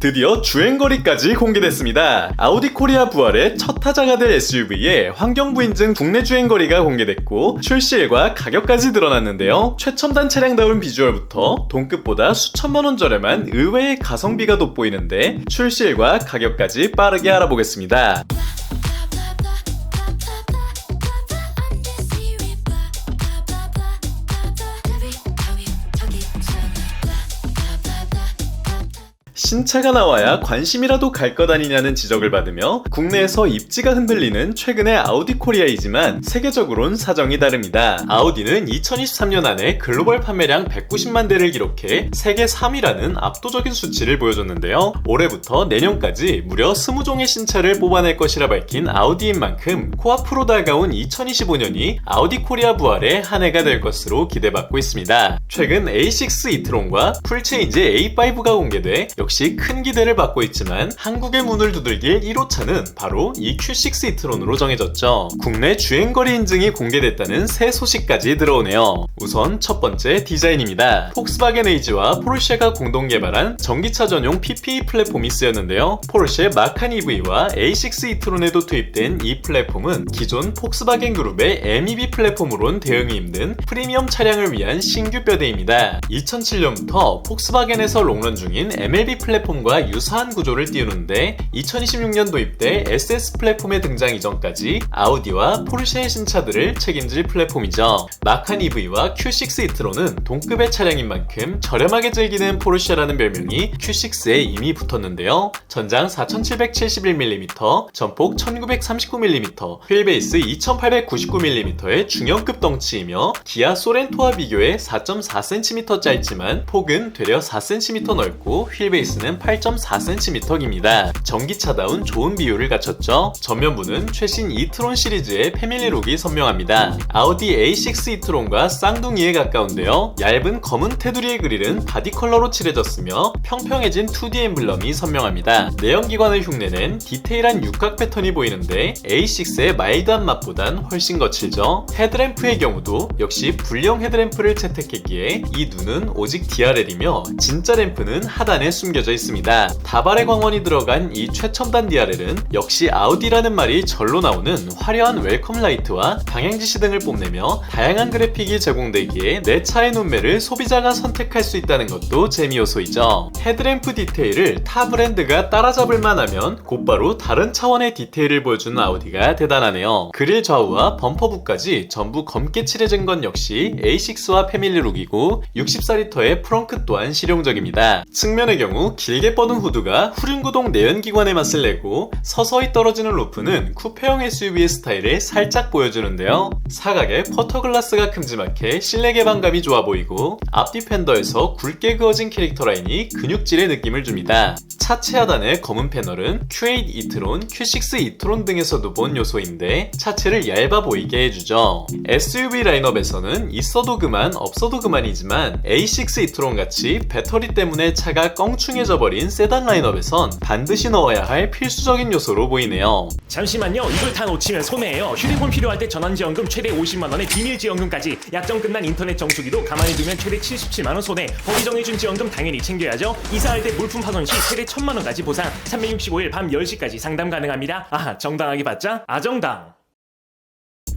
드디어 주행거리까지 공개됐습니다. 아우디 코리아 부활의 첫 타자가 될 SUV의 환경부 인증 국내 주행거리가 공개됐고 출시일과 가격까지 드러났는데요. 최첨단 차량다운 비주얼부터 동급보다 수천만 원 저렴한 의외의 가성비가 돋보이는데 출시일과 가격까지 빠르게 알아보겠습니다. 신차가 나와야 관심이라도 갈 것 아니냐는 지적을 받으며 국내에서 입지가 흔들리는 최근의 아우디 코리아이지만 세계적으론 사정이 다릅니다. 아우디는 2023년 안에 글로벌 판매량 190만 대를 기록해 세계 3위라는 압도적인 수치를 보여줬는데요. 올해부터 내년까지 무려 20종의 신차를 뽑아낼 것이라 밝힌 아우디인 만큼 코앞으로 다가온 2025년이 아우디 코리아 부활의 한 해가 될 것으로 기대받고 있습니다. 최근 A6 이트론과 풀체인지 A5가 공개돼 역시 큰 기대를 받고 있지만 한국의 문을 두들길 1호차는 바로 이 Q6 이트론으로 정해졌죠. 국내 주행거리 인증이 공개됐다는 새 소식까지 들어오네요. 우선 첫 번째 디자인입니다. 폭스바겐 에이지와 포르쉐가 공동 개발한 전기차 전용 PPE 플랫폼이 쓰였는데요. 포르쉐 마칸 EV와 A6 이트론에도 투입된 이 플랫폼은 기존 폭스바겐 그룹의 MEB 플랫폼으로는 대응이 힘든 프리미엄 차량을 위한 신규 뼈대입니다. 2007년부터 폭스바겐에서 롱런 중인 MLB 플랫폼 과 유사한 구조를 띄우는데 2026년 도입돼 SS 플랫폼의 등장 이전까지 아우디와 포르쉐의 신차들을 책임질 플랫폼이죠. 마칸 EV와 Q6 이트로는 동급의 차량인 만큼 저렴하게 즐기는 포르쉐라는 별명이 Q6에 이미 붙었는데요. 전장 4771mm, 전폭 1939mm, 휠베이스 2899mm의 중형급 덩치이며 기아 소렌토와 비교해 4.4cm 짧지만 폭은 되려 4cm 넓고 휠베이스 는 8.4cm입니다. 전기차다운 좋은 비율을 갖췄죠. 전면부는 최신 이트론 시리즈의 패밀리룩이 선명합니다. 아우디 A6 이트론과 쌍둥이에 가까운데요. 얇은 검은 테두리의 그릴은 바디 컬러로 칠해졌으며 평평해진 2D 엠블럼이 선명합니다. 내연기관을 흉내낸 디테일한 육각 패턴이 보이는데 A6의 마일드한 맛보단 훨씬 거칠죠. 헤드램프의 경우도 역시 불량 헤드램프를 채택했기에 이 눈은 오직 DRL이며 진짜 램프는 하단에 숨겨져 있습니다. 다발의 광원이 들어간 이 최첨단 DRL은 역시 아우디라는 말이 절로 나오는 화려한 웰컴 라이트와 방향지시 등을 뽐내며 다양한 그래픽이 제공되기에 내 차의 눈매를 소비자가 선택할 수 있다는 것도 재미 요소이죠. 헤드램프 디테일을 타 브랜드가 따라잡을 만하면 곧바로 다른 차원의 디테일을 보여주는 아우디가 대단하네요. 그릴 좌우와 범퍼부까지 전부 검게 칠해진 건 역시 A6와 패밀리룩이고 64리터의 프렁크 또한 실용적입니다. 측면의 경우 길게 뻗은 후드가 후륜구동 내연기관의 맛을 내고 서서히 떨어지는 루프는 쿠페형 SUV의 스타일을 살짝 보여주는데요. 사각에 쿼터글라스가 큼지막해 실내 개방감이 좋아 보이고 앞뒤 팬더에서 굵게 그어진 캐릭터 라인이 근육질의 느낌을 줍니다. 차체 하단의 검은 패널은 Q8 이트론, Q6 이트론 등에서도 본 요소인데 차체를 얇아 보이게 해주죠. SUV 라인업에서는 있어도 그만 없어도 그만이지만 A6 이트론 같이 배터리 때문에 차가 껑충 해져 버린 세단 라인업에선 반드시 넣어야 할 필수적인 요소로 보이네요. 잠시만요. 이걸 다 놓치면 손해예요. 휴대폰 필요할 때 전환지원금 최대 50만 원에 비밀지원금까지 약정 끝난 인터넷 정수기도 가만히 두면 최대 77만 원 손해. 법이 정해준 지원금 당연히 챙겨야죠. 이사할 때 물품 파손 시 최대 1000만 원까지 보상. 365일 밤 10시까지 상담 가능합니다. 아, 정당하게 받자. 아정당.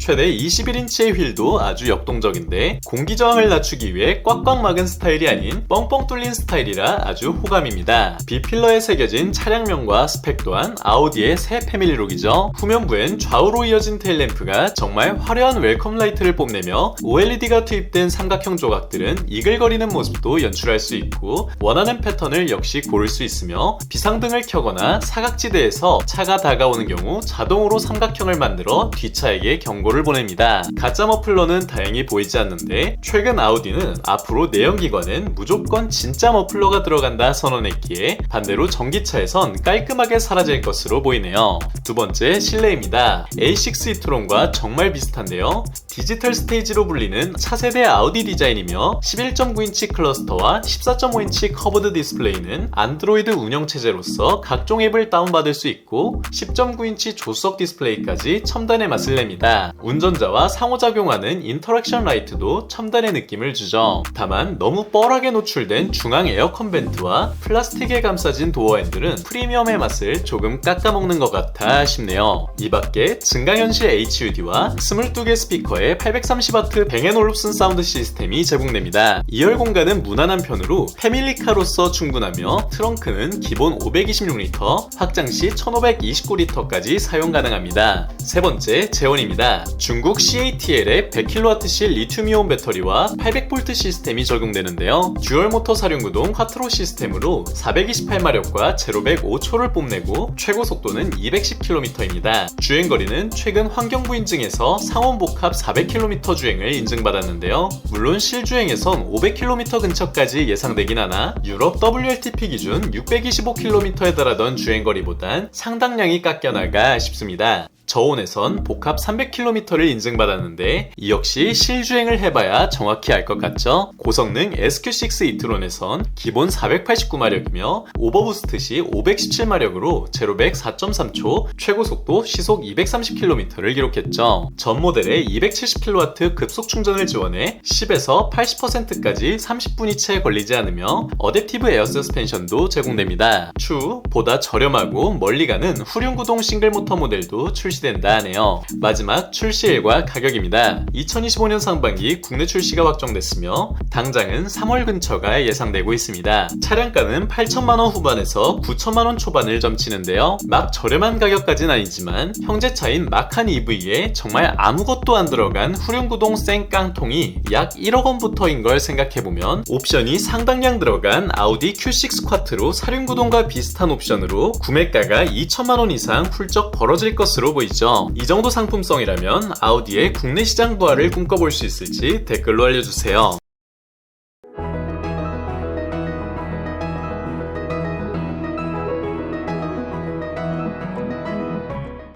최대 21인치의 휠도 아주 역동적인데 공기 저항을 낮추기 위해 꽉꽉 막은 스타일이 아닌 뻥뻥 뚫린 스타일이라 아주 호감입니다. B필러에 새겨진 차량명과 스펙 또한 아우디의 새 패밀리룩이죠. 후면부엔 좌우로 이어진 테일램프가 정말 화려한 웰컴 라이트를 뽐내며 OLED가 투입된 삼각형 조각들은 이글거리는 모습도 연출할 수 있고 원하는 패턴을 역시 고를 수 있으며 비상등을 켜거나 사각지대에서 차가 다가오는 경우 자동으로 삼각형을 만들어 뒷차에게 경고 를 보냅니다. 가짜 머플러는 다행히 보이지 않는데 최근 아우디는 앞으로 내연기관엔 무조건 진짜 머플러가 들어간다 선언했기에 반대로 전기차에선 깔끔하게 사라질 것으로 보이네요. 두 번째 실내입니다. A6 이트론과 정말 비슷한데요. 디지털 스테이지로 불리는 차세대 아우디 디자인이며 11.9인치 클러스터와 14.5인치 커브드 디스플레이는 안드로이드 운영체제로서 각종 앱을 다운받을 수 있고 10.9인치 조수석 디스플레이까지 첨단의 맛을 냅니다. 운전자와 상호작용하는 인터랙션 라이트도 첨단의 느낌을 주죠. 다만 너무 뻘하게 노출된 중앙 에어컨 벤트와 플라스틱에 감싸진 도어 핸들은 프리미엄의 맛을 조금 깎아먹는 것 같아 싶네요. 이 밖에 증강현실 HUD와 22개 스피커 에 830W 뱅앤올룹슨 사운드 시스템이 제공됩니다. 2열 공간은 무난한 편으로 패밀리카로서 충분하며 트렁크는 기본 526리터, 확장 시 1529리터까지 사용 가능합니다. 세 번째, 제원입니다. 중국 CATL의 100kWh 리튬이온 배터리와 800V 시스템이 적용되는데요. 듀얼 모터 사륜구동 화트로 시스템으로 428마력과 제로 100 5초를 뽐내고 최고 속도는 210km입니다. 주행거리는 최근 환경부 인증에서 상온 복합 400km 주행을 인증받았는데요. 물론 실주행에선 500km 근처까지 예상되긴 하나 유럽 WLTP 기준 625km에 달하던 주행거리보단 상당량이 깎여나가 싶습니다. 저온에선 복합 300km를 인증받았는데 이 역시 실주행을 해봐야 정확히 알 것 같죠? 고성능 SQ6 이트론에선 기본 489마력이며 오버부스트 시 517마력으로 제로 100 4.3초, 최고 속도 시속 230km를 기록했죠. 전 모델에 270kW 급속 충전을 지원해 10에서 80%까지 30분이 채 걸리지 않으며 어댑티브 에어 서스펜션도 제공됩니다. 추, 보다 저렴하고 멀리 가는 후륜구동 싱글 모터 모델도 출시 된다 하네요. 마지막 출시일과 가격입니다. 2025년 상반기 국내 출시가 확정됐으며 당장은 3월 근처가 예상되고 있습니다. 차량가는 8천만원 후반에서 9천만원 초반을 점치는데요. 막 저렴한 가격까진 아니지만 형제차인 마칸 EV에 정말 아무것도 안 들어간 후륜구동 쌩깡통이 약 1억 원부터인 걸 생각해보면 옵션이 상당량 들어간 아우디 Q6 쿼트로 사륜구동과 비슷한 옵션으로 구매가가 2천만 원 이상 훌쩍 벌어질 것으로 보 이죠. 이 정도 상품성이라면 아우디의 국내 시장 부활을 꿈꿔볼 수 있을지 댓글로 알려주세요.